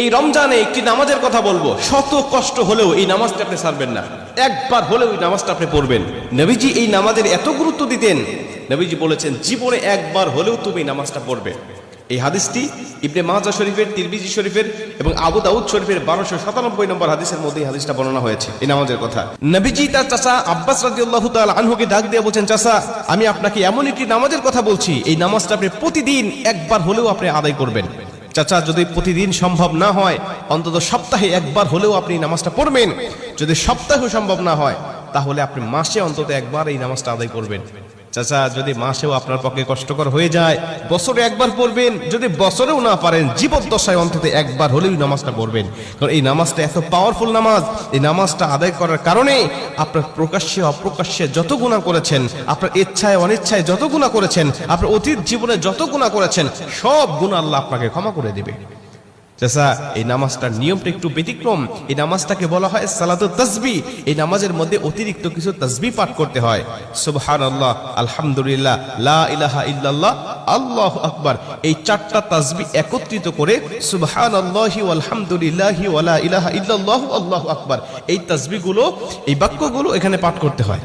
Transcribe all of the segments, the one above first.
এই রমজানে একটি নামাজের কথা বলব। শত কষ্ট হলেও এই নামাজটা আপনি ছাড়বেন না। একবার হলেও এই নামাজটা আপনি পড়বেন। নবীজি এই নামাজের এত গুরুত্ব দিতেন। নবীজি বলেছেন, জীবনে একবার হলেও তুমি নামাজটা পড়বে। এই হাদিসটি ইবনে মাজা শরীফের তিরবিজি শরীফের এবং আবু দাউদ শরীফের বারোশো সাতানব্বই নম্বর হাদিসের মধ্যে এই হাদিসটা বর্ণনা হয়েছে, এই নামাজের কথা। নবীজি তার চাচা আব্বাস রাদিয়াল্লাহু তাআলা আনহুকে ডাক দিয়ে বলছেন, চাচা, আমি আপনাকে এমন একটি নামাজের কথা বলছি। এই নামাজটা আপনি প্রতিদিন একবার হলেও আপনি আদায় করবেন। চাচা, যদি প্রতিদিন সম্ভব না হয়, অন্তত সপ্তাহে একবার হলেও আপনি নামাজটা পড়বেন। যদি সপ্তাহে সম্ভব না হয়, তাহলে আপনি মাসে অন্তত একবার এই নামাজটা আদায় করবেন। চাচা, যদি মাসেও আপনার পক্ষে কষ্টকর হয়ে যায়, বছরে একবার পড়বেন। যদি বছরেও না পারেন, জীবদ্দশায় অন্তত একবার হলেও নামাজটা পড়বেন। কারণ এই নামাজটা এত পাওয়ারফুল নামাজ। এই নামাজটা আদায় করার কারণে আপনার প্রকাশ্যে, অপ্রকাশ্যে যত গুণা করেছেন, আপনার ইচ্ছায়, অনিচ্ছায় যত গুণা করেছেন, আপনার অতীত জীবনে যত গুণা করেছেন, সব গুণা আল্লাহ আপনাকে ক্ষমা করে দেবে। চাচা, এই নামাজটার নিয়মটা একটু ব্যতিক্রম। এই নামাজটাকে বলা হয় সালাতুত তাসবি। এই নামাজের মধ্যে অতিরিক্ত কিছু তাসবি পাঠ করতে হয়। সুবহান আল্লাহ আলহামদুলিল্লাহ, লা ইলাহা ইল্লাল্লাহ, আল্লাহ আকবার। এই চারটা তাসবি একত্রিত করে সুবহান আল্লাহি আলহামদুলিল্লাহি ওয়ালা ইলাহা ইল্লাল্লাহ, আল্লাহ আকবার। এই তাসবিগুলো, এই বাক্যগুলো এখানে পাঠ করতে হয়।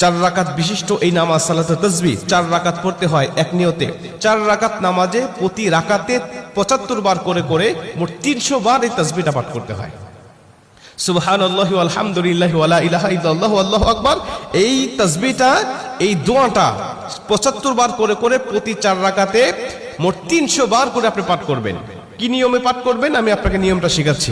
চার রাকাত বিশিষ্ট এই নামাজ সালাতে তসবি। চার রাকাত পড়তে হয় এক নিয়তে। চার রাকাত নামাজে প্রতি রাকাতে পঁচাত্তর বার করে করে মোট তিনশো বার এই তসবিটা পাঠ করতে হয়। সুবহান আল্লাহ আলহামদুলিল্লাহ আলা ইলাহা ইল্লাল্লাহু আল্লাহু আকবার। এই তসবিটা এই দোয়াটা পঁচাত্তর বার করে করে প্রতি চার রাকাতে মোট তিনশো বার করে আপনি পাঠ করবেন। কি নিয়মে পাঠ করবেন? আমি আপনাকে নিয়মটা শেখাচ্ছি।